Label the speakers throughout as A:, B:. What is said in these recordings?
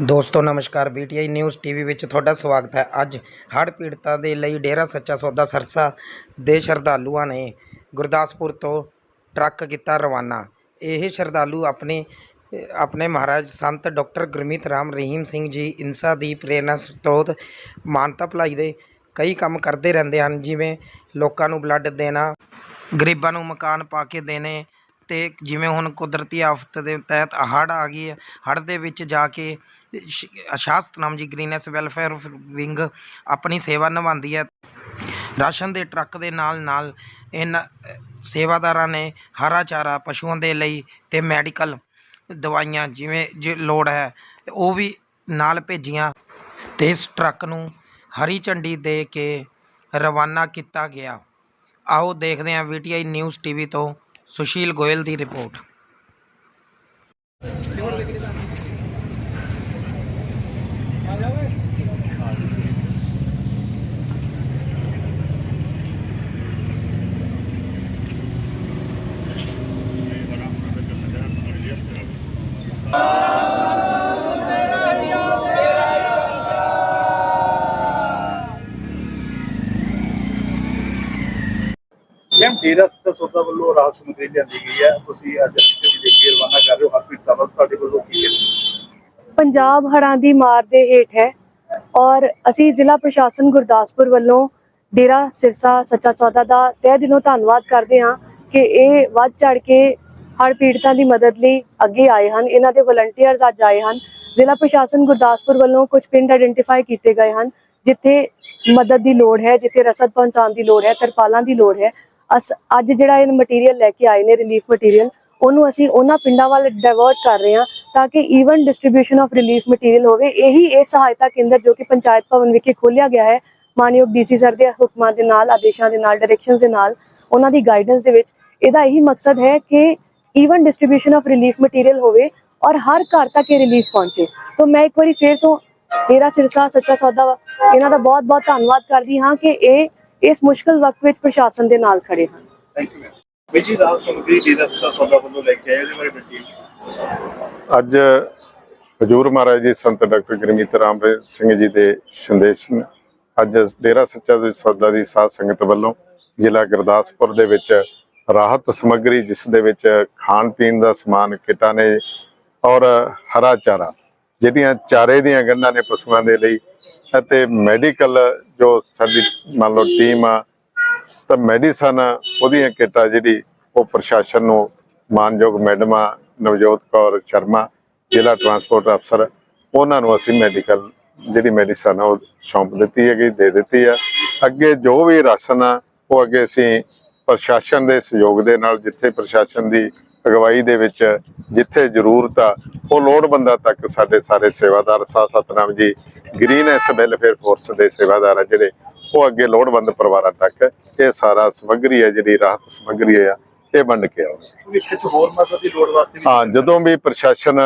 A: ਦੋਸਤੋ, ਨਮਸਕਾਰ। ਬੀਟੀਆਈ news TV ਵਿੱਚ ਤੁਹਾਡਾ ਸਵਾਗਤ ਹੈ। ਅੱਜ ਹੜ੍ਹ ਪੀੜਤਾਂ ਦੇ ਲਈ ਡੇਰਾ ਸੱਚਾ ਸੌਦਾ ਸਰਸਾ ਦੇ ਸ਼ਰਧਾਲੂਆਂ ਨੇ ਗੁਰਦਾਸਪੁਰ ਤੋਂ ਟਰੱਕ ਕੀਤਾ ਰਵਾਨਾ। ਇਹ ਸ਼ਰਧਾਲੂ ਆਪਣੇ ਆਪਣੇ ਮਹਾਰਾਜ ਸੰਤ ਡਾਕਟਰ ਗੁਰਮੀਤ ਰਾਮ ਰਹੀਮ ਸਿੰਘ ਜੀ ਇਨਸਾ ਦੀ ਪ੍ਰੇਰਨਾ ਸਰੋਤ ਮਾਨਤਾ ਭਲਾਈ ਦੇ ਕਈ ਕੰਮ ਕਰਦੇ ਰਹਿੰਦੇ ਹਨ, ਜਿਵੇਂ ਲੋਕਾਂ ਨੂੰ ਬਲੱਡ ਦੇਣਾ, ਗਰੀਬਾਂ ਨੂੰ ਮਕਾਨ ਪਾ ਕੇ ਦੇਣੇ ਤੇ ਜਿਵੇਂ ਹੁਣ ਕੁਦਰਤੀ ਆਫਤ ਦੇ ਤਹਿਤ ਹੜ੍ਹ ਆ ਗਈ ਹੈ। ਹੜ੍ਹ ਦੇ ਵਿੱਚ ਜਾ ਕੇ ਸ਼ਾਸਤਨਾਮ ਜੀ ਗ੍ਰੀਨੈਸ ਵੈਲਫੇਅਰ ਵਿੰਗ ਆਪਣੀ ਸੇਵਾ ਨਿਭਾਉਂਦੀ ਹੈ। ਰਾਸ਼ਨ ਦੇ ਟਰੱਕ ਦੇ ਨਾਲ ਨਾਲ ਇਹਨਾਂ ਸੇਵਾਦਾਰਾਂ ਨੇ ਹਰਾ ਚਾਰਾ ਪਸ਼ੂਆਂ ਦੇ ਲਈ ਤੇ ਮੈਡੀਕਲ ਦਵਾਈਆਂ ਜਿਵੇਂ ਜੇ ਲੋੜ ਹੈ, ਉਹ ਵੀ ਨਾਲ ਭੇਜੀਆਂ ਤੇ ਇਸ ਟਰੱਕ ਨੂੰ ਹਰੀ ਝੰਡੀ ਦੇ ਕੇ ਰਵਾਨਾ ਕੀਤਾ ਗਿਆ। ਆਓ ਦੇਖਦੇ ਹਾਂ ਵੀਟੀਆਈ ਨਿਊਜ਼ ਟੀਵੀ ਤੋਂ ਸੁਸ਼ੀਲ ਗੋਇਲ ਦੀ ਰਿਪੋਰਟ।
B: ਡੇਰਾ ਸੱਚਾ ਸੌਦਾ ਵੱਲੋਂ ਰਾਹਤ ਸਮੱਗਰੀ ਲਿਆਂਦੀ ਗਈ ਹੈ। ਤੁਸੀਂ ਅੱਜ ਇੱਥੇ ਵੀ ਦੇਖੀ, ਰਵਾਨਾ ਕਰ ਰਹੇ ਹੋ। ਹਰਪ੍ਰੀਤ ਸਾਹਿਬ ਤੁਹਾਡੇ ਵੱਲੋਂ ਕੀ ਕਹਿਣਾ?
C: ਪੰਜਾਬ ਹੜ੍ਹਾਂ ਦੀ ਮਾਰ ਦੇ ਹੇਠ ਹੈ ਔਰ ਅਸੀਂ ਜ਼ਿਲ੍ਹਾ ਪ੍ਰਸ਼ਾਸਨ ਗੁਰਦਾਸਪੁਰ ਵੱਲੋਂ ਡੇਰਾ ਸਿਰਸਾ ਸੱਚਾ ਸੌਦਾ ਦਾ ਤਹਿ ਦਿਲੋਂ ਧੰਨਵਾਦ ਕਰਦੇ ਹਾਂ ਕਿ ਇਹ ਵੱਧ ਚੜ ਕੇ ਹੜ੍ਹ ਪੀੜਤਾਂ ਦੀ ਮਦਦ ਲਈ ਅੱਗੇ ਆਏ ਹਨ। ਇਹਨਾਂ ਦੇ ਵਲੰਟੀਅਰਸ ਅੱਜ ਆਏ ਹਨ। ਜ਼ਿਲ੍ਹਾ ਪ੍ਰਸ਼ਾਸਨ ਗੁਰਦਾਸਪੁਰ ਵੱਲੋਂ ਕੁਝ ਪਿੰਡ ਆਇਡੈਂਟੀਫਾਈ ਕੀਤੇ ਗਏ ਹਨ, ਜਿੱਥੇ ਮਦਦ ਦੀ ਲੋੜ ਹੈ, ਜਿੱਥੇ ਰਸਦ ਪਹੁੰਚਾਉਣ ਦੀ ਲੋੜ ਹੈ, ਤਰਪਾਲਾਂ ਦੀ ਲੋੜ ਹੈ। ਅਸ ਅੱਜ ਜਿਹੜਾ ਇਹ ਮਟੀਰੀਅਲ ਲੈ ਕੇ ਆਏ ਨੇ ਰਿਲੀਫ ਮਟੀਰੀਅਲ ਉਹਨੂੰ ਅਸੀਂ ਉਹਨਾਂ ਪਿੰਡਾਂ ਵੱਲ ਡਾਇਵਰਟ ਕਰ ਰਹੇ ਹਾਂ ਤਾਂ ਕਿ even distribution of relief material ਹੋਵੇ, ਇਹੀ ਇਹ ਸਹਾਇਤਾ ਕੇਂਦਰ ਜੋ ਕਿ ਪੰਚਾਇਤ ਭਵਨ ਵਿਖੇ ਖੋਲ੍ਹਿਆ ਗਿਆ ਹੈ, ਮਾਨਯੋਗ ਡੀਸੀ ਸਰ ਦੇ ਹੁਕਮਾਂ ਦੇ ਨਾਲ, ਆਦੇਸ਼ਾਂ ਦੇ ਨਾਲ ਡਾਇਰੈਕਸ਼ਨਸ ਦੇ ਨਾਲ, ਉਹਨਾਂ ਦੀ ਗਾਈਡੈਂਸ ਦੇ ਵਿੱਚ ਇਹਦਾ ਇਹੀ ਮਕਸਦ ਹੈ ਕਿ even distribution of relief material ਹੋਵੇ ਔਰ ਹਰ ਘਰ ਤੱਕ ਇਹ ਰਿਲੀਫ ਪਹੁੰਚੇ। ਤਾਂ ਮੈਂ ਇੱਕ ਵਾਰੀ ਫੇਰ ਤੋਂ ਮੇਰਾ ਸਿਰਸਾ ਸੱਚਾ ਸੌਦਾ ਇਹਨਾਂ ਦਾ ਬਹੁਤ ਬਹੁਤ ਧੰਨਵਾਦ ਕਰਦੀ ਹਾਂ ਕਿ ਇਹ ਇਸ ਮੁਸ਼ਕਲ ਵਕਤ ਵਿੱਚ ਪ੍ਰਸ਼ਾਸਨ ਦੇ ਨਾਲ ਖੜੇ ਹਨ।
B: ਥੈਂਕ ਯੂ ਮੈਮ ਬਈ ਜੀ ਰਾਹਤ ਸਮੱਗਰੀ ਡੇਰਾ ਸੱਚਾ ਸੌਦਾ ਵੱਲੋਂ ਲੈ ਕੇ ਆਏ ਉਹਦੇ ਬਾਰੇ ਡਿਟੇਲ
D: ਅੱਜ ਹਜੂਰ ਮਹਾਰਾਜ ਜੀ ਸੰਤ ਡਾਕਟਰ ਗੁਰਮੀਤ ਰਾਮ ਸਿੰਘ ਜੀ ਦੇ ਸੰਦੇਸ਼ ਨੇ ਅੱਜ ਡੇਰਾ ਸੱਚਾ ਦੇ ਸੌਦਾ ਦੀ ਸਾਧ ਸੰਗਤ ਵੱਲੋਂ ਜ਼ਿਲ੍ਹਾ ਗੁਰਦਾਸਪੁਰ ਦੇ ਵਿੱਚ ਰਾਹਤ ਸਮੱਗਰੀ ਜਿਸ ਦੇ ਵਿੱਚ ਖਾਣ ਪੀਣ ਦਾ ਸਮਾਨ ਕਿਟਾਂ ਨੇ ਔਰ ਹਰਾ ਚਾਰਾ ਜਿਹੜੀਆਂ ਚਾਰੇ ਦੀਆਂ ਗੰਢਾਂ ਨੇ ਪਸ਼ੂਆਂ ਦੇ ਲਈ ਅਤੇ ਮੈਡੀਕਲ ਜੋ ਸਾਡੀ ਮੰਨ ਲਓ ਟੀਮ ਆ, ਤਾਂ ਮੈਡੀਸਨ ਉਹਦੀਆਂ ਕਿੱਟਾਂ ਜਿਹੜੀ ਉਹ ਪ੍ਰਸ਼ਾਸਨ ਨੂੰ ਮਾਨਯੋਗ ਮੈਡਮਾਂ ਨਵਜੋਤ ਕੌਰ ਸ਼ਰਮਾ, ਜ਼ਿਲ੍ਹਾ ਟਰਾਂਸਪੋਰਟ ਅਫਸਰ, ਉਹਨਾਂ ਨੂੰ ਅਸੀਂ ਮੈਡੀਕਲ ਜਿਹੜੀ ਮੈਡੀਸਨ ਆ ਉਹ ਸੌਂਪ ਦਿੱਤੀ ਹੈਗੀ, ਦੇ ਦਿੱਤੀ ਆ। ਅੱਗੇ ਜੋ ਵੀ ਰਾਸ਼ਨ ਆ, ਉਹ ਅੱਗੇ ਅਸੀਂ ਪ੍ਰਸ਼ਾਸਨ ਦੇ ਸਹਿਯੋਗ ਦੇ ਨਾਲ ਜਿੱਥੇ ਪ੍ਰਸ਼ਾਸਨ ਦੀ ਅਗਵਾਈ ਦੇ ਵਿੱਚ ਜਿੱਥੇ ਜ਼ਰੂਰਤ ਆ, ਉਹ ਲੋੜਵੰਦਾਂ ਤੱਕ ਸਾਡੇ ਸਾਰੇ ਸੇਵਾਦਾਰ ਸਾਹ ਸਤਨਾਮ ਜੀ ਗ੍ਰੀਨੈਸ ਵੈਲਫੇਅਰ ਫੋਰਸ ਦੇ ਸੇਵਾਦਾਰ ਆ ਜਿਹੜੇ ਉਹ ਅੱਗੇ ਲੋੜਵੰਦ ਪਰਿਵਾਰਾਂ ਤੱਕ ਇਹ ਸਾਰਾ ਸਮੱਗਰੀ ਹੈ ਜਿਹੜੀ ਰਾਹਤ ਸਮੱਗਰੀ ਆ ਇਹ ਵੰਡ ਕੇ ਆਉਣਗੇ।
B: ਭਵਿੱਖ 'ਚ ਹੋਰ ਮਦਦ ਦੀ ਲੋੜ ਵਾਸਤੇ ਵੀ
D: ਹਾਂ ਜਦੋਂ ਵੀ ਪ੍ਰਸ਼ਾਸਨ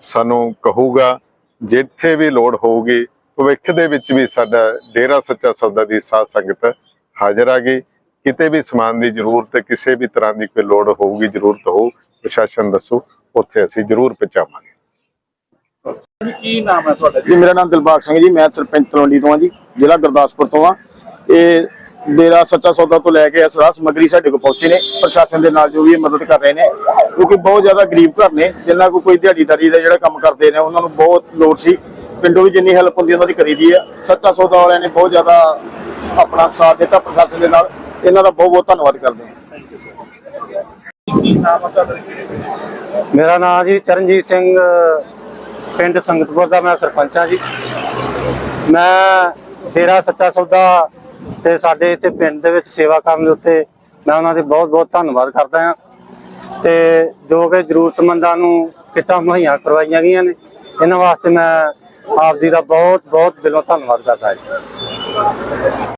D: ਸਾਨੂੰ ਕਹੂਗਾ ਜਿੱਥੇ ਵੀ ਲੋੜ ਹੋਊਗੀ ਭਵਿੱਖ ਦੇ ਵਿੱਚ ਵੀ ਸਾਡਾ ਡੇਰਾ ਸੱਚਾ ਸੌਦਾ ਦੀ ਸਾਧ ਸੰਗਤ ਹਾਜ਼ਰ ਆ ਗਈ। ਕਿਤੇ ਵੀ ਸਮਾਨ ਦੀ ਜ਼ਰੂਰਤ ਹੈ ਕਿਸੇ ਵੀ ਤਰ੍ਹਾਂ ਦੀ ਕੋਈ ਲੋੜ ਹੋਊਗੀ ਜ਼ਰੂਰਤ ਹੋਊ ਪ੍ਰਸ਼ਾਸਨ ਦੱਸੋ ਉੱਥੇ ਅਸੀਂ ਜ਼ਰੂਰ ਪਹੁੰਚਾਵਾਂਗੇ।
B: ਕੀ ਨਾਮ ਹੈ ਤੁਹਾਡਾ?
E: ਜੀ ਮੇਰਾ ਨਾਮ ਦਿਲਬਾਗ ਸਿੰਘ ਜੀ ਮੈਂ ਸਰਪੰਚ ਤਲਵੰਡੀ ਤੋਂ ਆ ਜੀ ਜ਼ਿਲ੍ਹਾ ਗੁਰਦਾਸਪੁਰ ਤੋਂ ਆ ਇਹ ਡੇਰਾ ਸੱਚਾ ਸੌਦਾ ਤੋਂ ਲੈ ਕੇ ਇਸ ਰਾਹ ਸਮੱਗਰੀ ਸਾਡੇ ਕੋਲ ਪਹੁੰਚੇ ਨੇ ਪ੍ਰਸ਼ਾਸਨ ਦੇ ਨਾਲ ਜੋ ਵੀ ਮਦਦ ਕਰ ਰਹੇ ਨੇ ਕਿਉਂਕਿ ਬਹੁਤ ਜ਼ਿਆਦਾ ਗਰੀਬ ਘਰ ਨੇ ਜਿਨ੍ਹਾਂ ਕੋ ਕੋਈ ਦਿਹਾੜੀਦਾਰੀ ਦਾ ਜਿਹੜਾ ਕੰਮ ਕਰਦੇ ਨੇ ਉਹਨਾਂ ਨੂੰ ਬਹੁਤ ਲੋੜ ਸੀ। ਪਿੰਡੋਂ ਵੀ ਜਿੰਨੀ ਹੈਲਪ ਹੁੰਦੀ ਉਹਨਾਂ ਦੀ ਕਰੀਦੀ ਆ ਸੱਚਾ ਸੌਦਾ ਵਾਲਿਆਂ ਨੇ ਬਹੁਤ ਜ਼ਿਆਦਾ ਆਪਣਾ ਸਾਥ ਦਿੱਤਾ ਪ੍ਰਸ਼ਾਸਨ ਦੇ ਨਾਲ। ਇਹਨਾਂ ਦਾ ਬਹੁਤ ਬਹੁਤ ਧੰਨਵਾਦ ਕਰਦੇ ਹਾਂ।
B: ਥੈਂਕ ਯੂ ਸਰ ਕੀ ਨਾਮ ਹੈ ਤੁਹਾਡਾ? ਜੀ?
F: ਮੇਰਾ ਨਾਮ ਜੀ ਚਰਨਜੀਤ ਸਿੰਘ ਪਿੰਡ ਸੰਗਤਪੁਰ ਦਾ ਮੈਂ ਸਰਪੰਚ ਹਾਂ ਜੀ। ਮੈਂ ਡੇਰਾ ਸੱਚਾ ਸੌਦਾ ਤੇ ਸਾਡੇ ਇੱਥੇ ਪਿੰਡ ਦੇ ਵਿੱਚ ਸੇਵਾ ਕਰਨ ਦੇ ਉੱਤੇ ਮੈਂ ਉਹਨਾਂ ਦੇ ਬਹੁਤ ਬਹੁਤ ਧੰਨਵਾਦ ਕਰਦਾ ਹਾਂ। ਤੇ ਜੋ ਕਿ ਜ਼ਰੂਰਤਮੰਦਾਂ ਨੂੰ ਕਿੱਟਾਂ ਮੁਹੱਈਆ ਕਰਵਾਈਆਂ ਗਈਆਂ ਨੇ, ਇਹਨਾਂ ਵਾਸਤੇ ਮੈਂ ਆਪ ਜੀ ਦਾ ਬਹੁਤ ਬਹੁਤ ਦਿਲੋਂ ਧੰਨਵਾਦ ਕਰਦਾ ਹਾਂ ਜੀ।